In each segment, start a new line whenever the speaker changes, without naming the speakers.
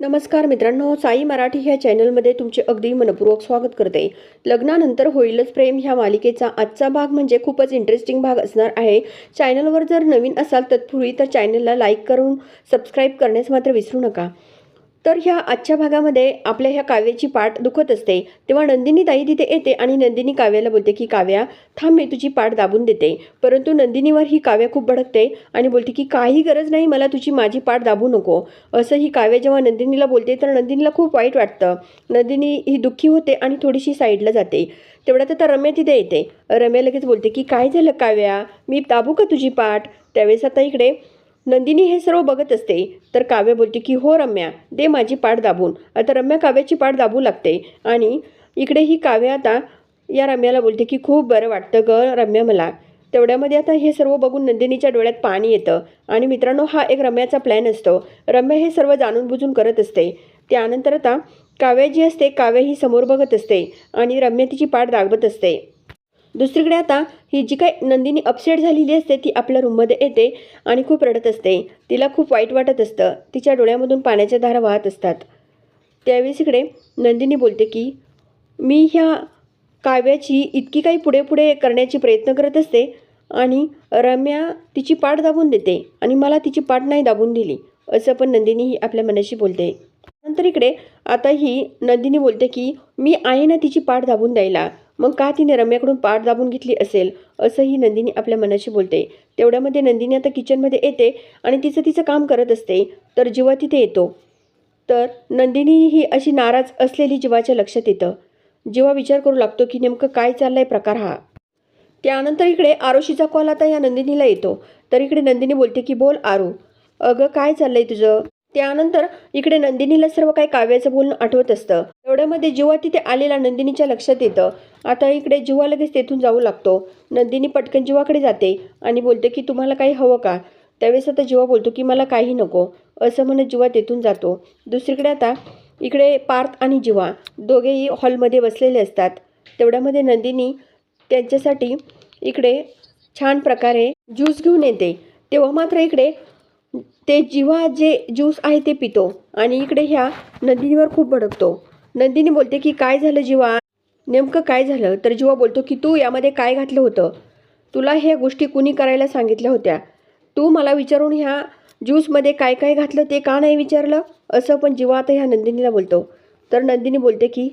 नमस्कार मित्रांनो साई मराठी ह्या चॅनलमध्ये तुमचे अगदी मनपूर्वक स्वागत करते. लग्नानंतर होईलच प्रेम ह्या मालिकेचा आजचा भाग म्हणजे खूपच इंटरेस्टिंग भाग असणार आहे. चॅनलवर जर नवीन असाल तत्पूर्वी तर चॅनलला लाईक करून सबस्क्राईब करण्यास मात्र विसरू नका. तर ह्या आजच्या भागामध्ये आपल्या ह्या काव्याची पाठ दुखत असते. तेव्हा नंदिनी ताई तिथे येते आणि नंदिनी काव्याला बोलते की काव्या थांब मी तुझी पाठ दाबून देते. परंतु नंदिनीवर ही काव्या खूप भडकते आणि बोलते की काही गरज नाही मला तुझी माझी पाठ दाबू नको. असं ही काव्या जेव्हा नंदिनीला बोलते तर नंदिनीला खूप वाईट वाटतं. नंदिनी ही दुःखी होते आणि थोडीशी साईडला जाते. तेवढ्यात आता रम्या तिथे येते. रम्या लगेच बोलते की काय झालं काव्या? मी दाबू का तुझी पाठ? त्यावेळेस आता इकडे नंदिनी हे सर्व बघत असते. तर काव्य बोलते की हो रम्या दे माझी पाठ दाबून. आता रम्या काव्याची पाठ दाबू लागते. आणि इकडे ही काव्य आता या रम्याला बोलते की खूप बरं वाटतं ग रम्या मला. तेवढ्यामध्ये आता हे सर्व बघून नंदिनीच्या डोळ्यात पाणी येतं. आणि मित्रांनो हा एक रम्याचा प्लॅन असतो. रम्या हे सर्व जाणून बुजून करत असते. त्यानंतर आता काव्य जी असते काव्य ही समोर बघत असते. आणि रम्या तिची पाठ दाबत असते. दुसरीकडे आता ही जी काही नंदिनी अपसेट झालेली असते ती आपल्या रूममध्ये येते आणि खूप रडत असते. तिला खूप वाईट वाटत असतं. तिच्या डोळ्यामधून पाण्याच्या धारा वाहत असतात. त्यावेळेस इकडे नंदिनी बोलते की मी ह्या काव्याची इतकी काही पुढे पुढे करण्याची प्रयत्न करत असते आणि रम्या तिची पाठ दाबून देते आणि मला तिची पाठ नाही दाबून दिली असं पण नंदिनी ही आपल्या मनाशी बोलते. नंतर इकडे आता ही नंदिनी बोलते की मी आहे ना तिची पाठ दाबून द्यायला. मग का तिने रम्याकडून पाठ दाबून घेतली असेल? असंही नंदिनी आपल्या मनाशी बोलते. तेवढ्यामध्ये नंदिनी आता किचनमध्ये येते आणि तिचं तिचं काम करत असते. तर जीवा तिथे येतो. तर नंदिनी ही अशी नाराज असलेली जीवाच्या लक्षात येतं. जीवा विचार करू लागतो की नेमकं काय चाललंय प्रकार हा. त्यानंतर इकडे आरोशीचा कॉल आता या नंदिनीला येतो. तर इकडे नंदिनी बोलते की बोल आरू. अगं काय चाललंय तुझं? त्यानंतर इकडे नंदिनीला सर्व काही काव्याचं बोलणं आठवत असतं. तेवढ्यामध्ये जेव्हा तिथे आलेला नंदिनीच्या लक्षात येतं. आता इकडे जेव्हा लगेच तेथून जाऊ लागतो. नंदिनी पटकन जीवाकडे जाते आणि बोलते की तुम्हाला काही हवं का? त्यावेळेस आता जेव्हा बोलतो की मला काही नको. असं म्हणत जेव्हा तेथून जातो. दुसरीकडे आता इकडे पार्थ आणि जीवा दोघेही हॉलमध्ये बसलेले असतात. तेवढ्यामध्ये नंदिनी त्यांच्यासाठी इकडे छान प्रकारे ज्यूस घेऊन येते. तेव्हा मात्र इकडे ते जिव्हा जे ज्यूस आहे ते पितो आणि इकडे ह्या नंदिनीवर खूप भडकतो. नंदिनी बोलते की काय झालं जिवा नेमकं काय झालं? तर जिवा बोलतो की तू यामध्ये काय घातलं होतं? तुला ह्या गोष्टी कुणी करायला सांगितल्या होत्या? तू मला विचारून ह्या ज्यूसमध्ये काय काय घातलं ते का नाही विचारलं? असं पण जिवा आता ह्या नंदिनीला बोलतो. तर नंदिनी बोलते की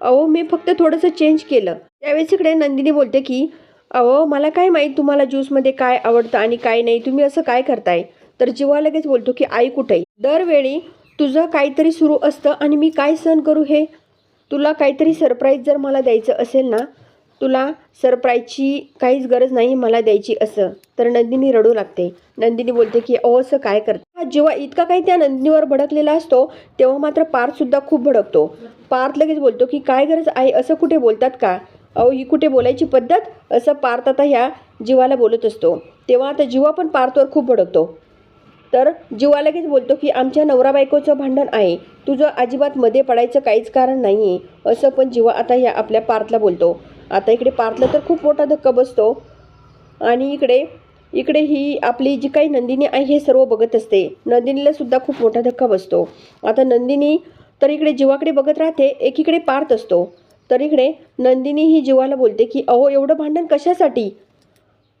अहो मी फक्त थोडंसं चेंज केलं. त्यावेळेस इकडे नंदिनी बोलते की अहो मला काय माहीत तुम्हाला ज्यूसमध्ये काय आवडतं आणि काय नाही? तुम्ही असं काय करताय? तर जीवा लगेच बोलतो की आई कुठे? दरवेळी तुझं काहीतरी सुरू असतं आणि मी काय सहन करू हे? तुला काहीतरी सरप्राईज जर मला द्यायचं असेल ना तुला सरप्राईजची काहीच गरज नाही मला द्यायची असं. तर नंदिनी रडू लागते. नंदिनी बोलते की अहो असं काय करते? हा जेव्हा इतका काही त्या नंदिनीवर भडकलेला असतो तेव्हा मात्र पार्थसुद्धा खूप भडकतो. पार्थ लगेच बोलतो की काय गरज आहे? असं कुठे बोलतात का? अहो ही कुठे बोलायची पद्धत? असं पार्थ आता ह्या जीवाला बोलत असतो. तेव्हा आता जीवा पण पार्थवर खूप भडकतो. तर जीवा लगेच बोलतो की आमच्या नवरा बायकोचं भांडण आहे. तुझं अजिबात मध्ये पडायचं काहीच कारण नाही आहे असं पण जीवा आता या आपल्या पार्थला बोलतो. आता इकडे पार्थला तर खूप मोठा धक्का बसतो. आणि इकडे इकडे ही आपली जी काही नंदिनी आहे हे सर्व बघत असते. नंदिनीला सुद्धा खूप मोठा धक्का बसतो. आता नंदिनी तर इकडे जीवाकडे बघत राहते. एकीकडे पार्थ असतो. तर इकडे नंदिनी ही जीवाला बोलते की अहो एवढं भांडण कशासाठी?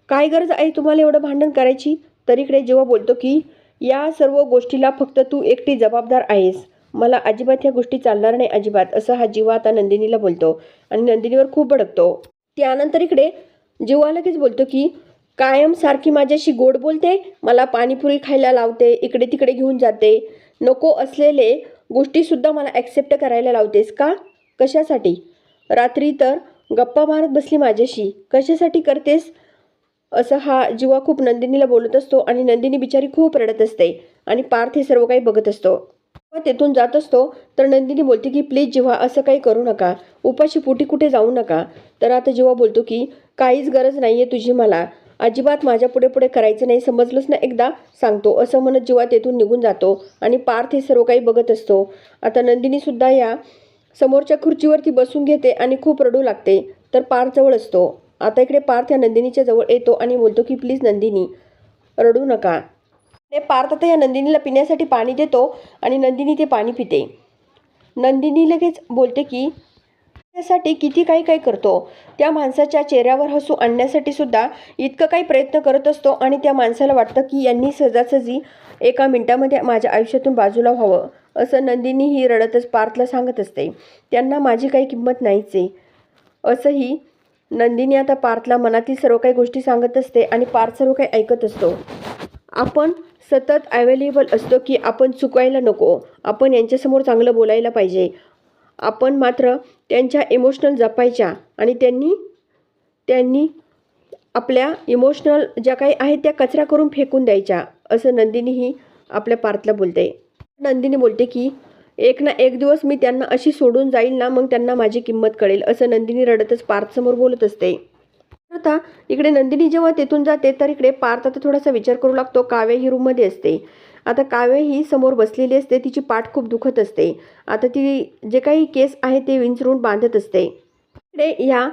काय गरज आहे तुम्हाला एवढं भांडण करायची? तर इकडे जेव्हा बोलतो की या सर्व गोष्टीला फक्त तू एकटी जबाबदार आहेस. मला अजिबात ह्या गोष्टी चालणार नाही अजिबात असं हा जीवा आता नंदिनीला बोलतो आणि नंदिनीवर खूप भडकतो. त्यानंतर इकडे जीवा लगेच बोलतो की कायम सारखी माझ्याशी गोड बोलते मला पाणीपुरी खायला लावते इकडे तिकडे घेऊन जाते. नको असलेले गोष्टीसुद्धा मला ॲक्सेप्ट करायला लावतेस का? कशासाठी? रात्री तर गप्पा मारत बसली माझ्याशी. कशासाठी करतेस? असं हा जीवा खूप नंदिनीला बोलत असतो आणि नंदिनी बिचारी खूप रडत असते आणि पार्थ हे सर्व काही बघत असतो. जेव्हा तेथून जात असतो तर नंदिनी बोलते की प्लीज जेव्हा असं काही करू नका. उपाशी पोटी कुठे जाऊ नका. तर आता जेव्हा बोलतो की काहीच गरज नाही आहे तुझी मला. अजिबात माझ्या पुढे पुढे करायचं नाही समजलंच ना एकदा? सांगतो. असं म्हणत जेव्हा तेथून निघून जातो आणि पार्थ हे सर्व काही बघत असतो. आता नंदिनीसुद्धा या समोरच्या खुर्चीवरती बसून घेते आणि खूप रडू लागते. तर पार्थ जवळ असतो. आता इकडे पार्थ या नंदिनीच्या जवळ येतो आणि बोलतो की प्लीज नंदिनी रडू नका. ते पार्थ आता या नंदिनीला पिण्यासाठी पाणी देतो आणि नंदिनी ते पाणी पिते. नंदिनी लगेच बोलते की त्यासाठी किती काही काही करतो. त्या माणसाच्या चेहऱ्यावर हसू आणण्यासाठी सुद्धा इतकं काही प्रयत्न करत असतो आणि त्या माणसाला वाटतं की यांनी सहजासहजी एका मिनिटामध्ये माझ्या आयुष्यातून बाजूला व्हावं. असं नंदिनी ही रडतच पार्थला सांगत असते. त्यांना माझी काही किंमत नाहीच आहे. असंही नंदिनी आता पार्थला मनातील सर्व काही गोष्टी सांगत असते आणि पार्थ सर्व काही ऐकत असतो. आपण सतत अवेलेबल असतो की आपण चुकायला नको. आपण यांच्यासमोर चांगलं बोलायला पाहिजे. आपण मात्र त्यांच्या इमोशनल जपायच्या आणि त्यांनी त्यांनी आपल्या इमोशनल ज्या काही आहेत त्या कचरा करून फेकून द्यायच्या असं नंदिनीही आपल्या पार्थला बोलते. नंदिनी बोलते की एक ना एक दिवस मी त्यांना अशी सोडून जाईल ना मग त्यांना माझी किंमत कळेल असं नंदिनी रडतच पार्थसमोर बोलत असते. आता इकडे नंदिनी जेव्हा तेथून जाते तर इकडे पार्थ आता थोडासा विचार करू लागतो काव्य ही रूममध्ये असते. आता काव्य ही समोर बसलेली असते तिची पाठ खूप दुखत असते. आता ती जे काही केस आहे ते विंचरून बांधत असते. इकडे या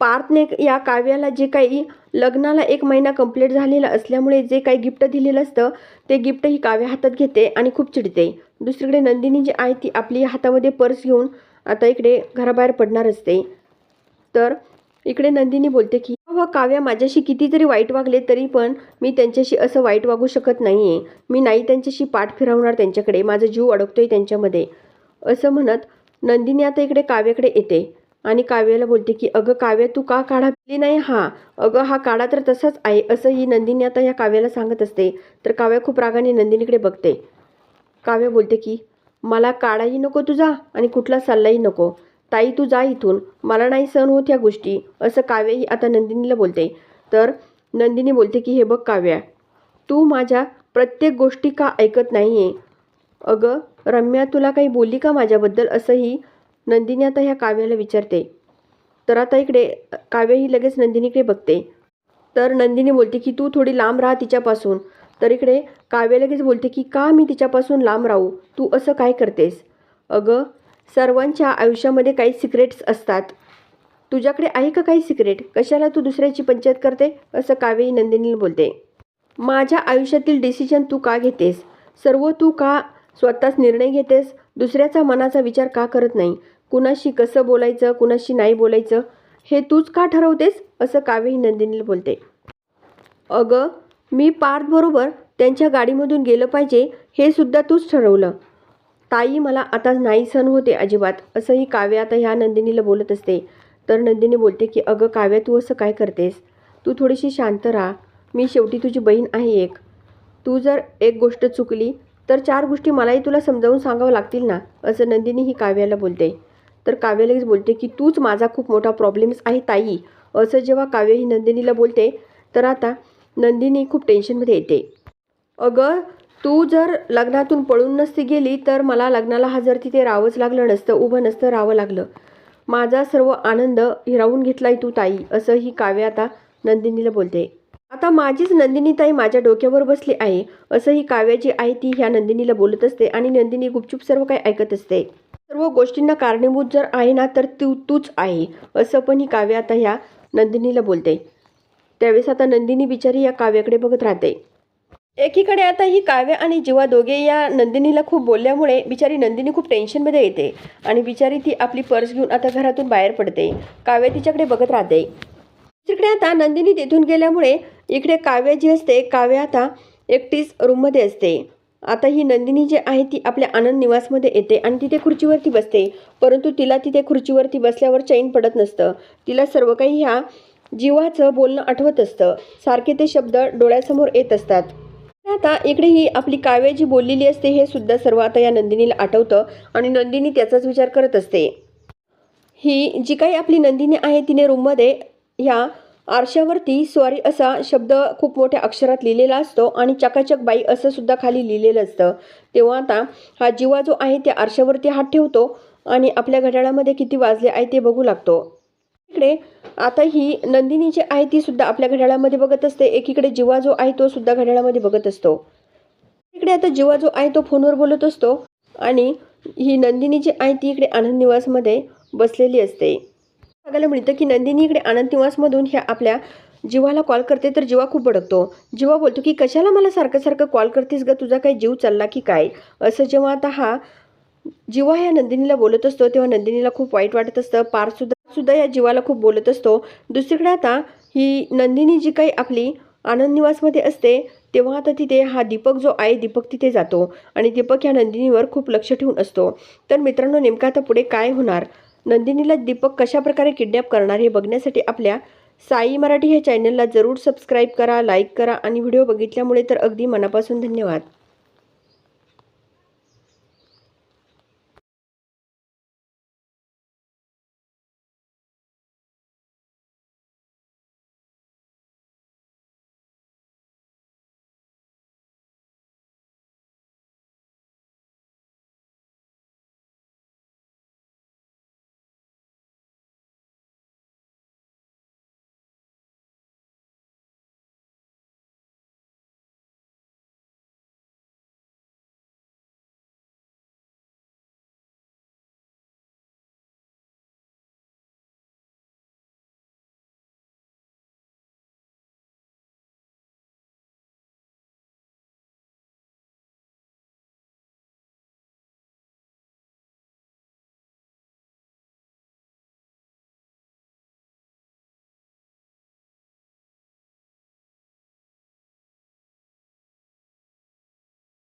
पार्थने या काव्याला जे काही लग्नाला एक महिना कंप्लीट झालेला असल्यामुळे जे काही गिफ्ट दिलेलं असतं ते गिफ्ट ही काव्या हातात घेते आणि खूप चिडते. दुसरीकडे नंदिनी जी आहे ती आपली हातामध्ये पर्स घेऊन आता इकडे घराबाहेर पडणार असते. तर इकडे नंदिनी बोलते की व काव्या माझ्याशी कितीतरी वाईट वागले तरी पण मी त्यांच्याशी असं वाईट वागू शकत नाही आहे मी नाही त्यांच्याशी पाठ फिरवणार त्यांच्याकडे. माझा जीव अडकतोय त्यांच्यामध्ये. असं म्हणत नंदिनी आता इकडे काव्याकडे येते. आणि काव्याला बोलते की अगं काव्य तू का काढा पिली नाही हा? अगं हा काढा तर तसाच आहे असं ही नंदिनी आता या काव्याला सांगत असते. तर काव्या खूप रागाने नंदिनीकडे बघते. काव्य बोलते की मला काढाही नको तुझा आणि कुठला सल्लाही नको. ताई तू जा इथून. मला नाही सहन होत या गोष्टी असं काव्यही आता नंदिनीला बोलते. तर नंदिनी बोलते की हे बघ काव्या तू माझ्या प्रत्येक गोष्टी का ऐकत नाही आहे अगं रम्या तुला काही बोलली का माझ्याबद्दल? असंही नंदिनी आता ह्या काव्याला विचारते. तर आता इकडे काव्य ही लगेच नंदिनीकडे बघते. तर नंदिनी बोलते की तू थोडी लांब राहा तिच्यापासून. तर इकडे काव्य लगेच बोलते की का मी तिच्यापासून लांब राहू? तू असं काय करतेस? अगं सर्वांच्या आयुष्यामध्ये काही सिक्रेट्स असतात. तुझ्याकडे आहे का काही सिक्रेट? कशाला तू दुसऱ्याची पंचायत करते? असं काव्यही नंदिनीला बोलते. माझ्या आयुष्यातील डिसिजन तू का घेतेस? सर्व तू का स्वतःच निर्णय घेतेस? दुसऱ्याचा मनाचा विचार का करत नाही? कुणाशी कसं बोलायचं? कुणाशी नाही बोलायचं? हे तूच का ठरवतेस? असं काव्यही नंदिनीला बोलते. अगं मी पार्थबरोबर त्यांच्या गाडीमधून गेलं पाहिजे हे सुद्धा तूच ठरवलं. ताई मला आता नाही सण होते अजिबात असंही काव्य आता ह्या नंदिनीला बोलत असते. तर नंदिनी बोलते की अगं काव्य तू असं काय करतेस? तू थोडीशी शांत राहा. मी शेवटी तुझी बहीण आहे एक. तू जर एक गोष्ट चुकली तर चार गोष्टी मलाही तुला समजावून सांगावं लागतील ना असं नंदिनी ही काव्याला बोलते. तर काव्यालाच बोलते की तूच माझा खूप मोठा प्रॉब्लेम्स आहे ताई असं जेव्हा काव्य ही नंदिनीला बोलते तर आता नंदिनी खूप टेन्शनमध्ये येते. अगं तू जर लग्नातून पळून नसती गेली तर मला लग्नाला हजर तिथे राहावंच लागलं नसतं उभं नसतं राहावं लागलं. माझा सर्व आनंद हिरावून घेतलाय तू ताई असं ही काव्य आता नंदिनीला बोलते. आता माझीच नंदिनीताई माझ्या डोक्यावर बसली आहे. असं ही काव्य जी आहे ती ह्या नंदिनीला बोलत असते आणि नंदिनी गुपचूप सर्व काही ऐकत असते. सर्व गोष्टींना कारणीभूत जर आहे ना तर तू तूच आहे असं पण ही काव्य आता ह्या नंदिनीला बोलते. त्यावेळेस आता नंदिनी बिचारी या काव्याकडे बघत राहते. एकीकडे आता ही काव्य आणि जीवा दोघे या नंदिनीला खूप बोलल्यामुळे बिचारी नंदिनी खूप टेन्शनमध्ये येते आणि बिचारी ती आपली पर्स घेऊन आता घरातून बाहेर पडते. काव्य तिच्याकडे बघत राहते. तिकडे आता नंदिनी तिथून गेल्यामुळे इकडे काव्य जी असते काव्य आता एकटीच रूममध्ये असते. आता ही नंदिनी जी आहे ती आपल्या आनंद निवासमध्ये येते आणि तिथे खुर्चीवरती बसते. परंतु तिला तिथे खुर्चीवरती बसल्यावर चैन पडत नसतं. तिला सर्व काही ह्या जीवाचं बोलणं आठवत असतं. सारखे ते शब्द डोळ्यासमोर येत असतात. आता इकडे ही आपली काव्य जी बोललेली असते हे सुद्धा सर्व आता या नंदिनीला आठवतं आणि नंदिनी त्याचाच विचार करत असते. ही जी काही आपली नंदिनी आहे तिने रूममध्ये ह्या आरशावरती स्वारी असा शब्द खूप मोठ्या अक्षरात लिहिलेला असतो आणि चकाचक बाई असं सुद्धा खाली लिहिलेलं असतं. तेव्हा आता हा जीवा जो आहे त्या आरशावरती हात ठेवतो आणि आपल्या घड्याळामध्ये किती वाजले आहे ते बघू लागतो. इकडे आता ही नंदिनी जी आहे ती सुद्धा आपल्या घड्याळामध्ये बघत असते. एकीकडे जीवा जो आहे तो सुद्धा घड्याळामध्ये बघत असतो. इकडे आता जीवा जो आहे तो फोनवर बोलत असतो आणि ही नंदिनी जी आहे ती इकडे आनंद निवासमध्ये बसलेली असते. बघायला मिळतं की नंदिनी इकडे आनंद निवासमधून ह्या आपल्या जीवाला कॉल करते तर जीवा खूप भडकतो. जीवा बोलतो की कशाला मला सारखं सारखं कॉल करतेस ग? तुझा काही जीव चालला की काय? असं जेव्हा आता हा जीवा ह्या नंदिनीला बोलत असतो तेव्हा नंदिनीला खूप वाईट वाटत असतं. पारसुद्धा सुद्धा या जीवाला खूप बोलत असतो. दुसरीकडे आता ही नंदिनी जी काही आपली आनंद निवासमध्ये असते तेव्हा आता तिथे हा दीपक जो आहे दीपक तिथे जातो. आणि दीपक ह्या नंदिनीवर खूप लक्ष ठेवून असतो. तर मित्रांनो नेमकं आता पुढे काय होणार? नंदिनीला दीपक कशाप्रकारे किडनॅप करणार हे बघण्यासाठी आपल्या साई मराठी ह्या चॅनलला जरूर सबस्क्राईब करा लाईक करा आणि व्हिडिओ बघितल्यामुळे तर अगदी मनापासून धन्यवाद.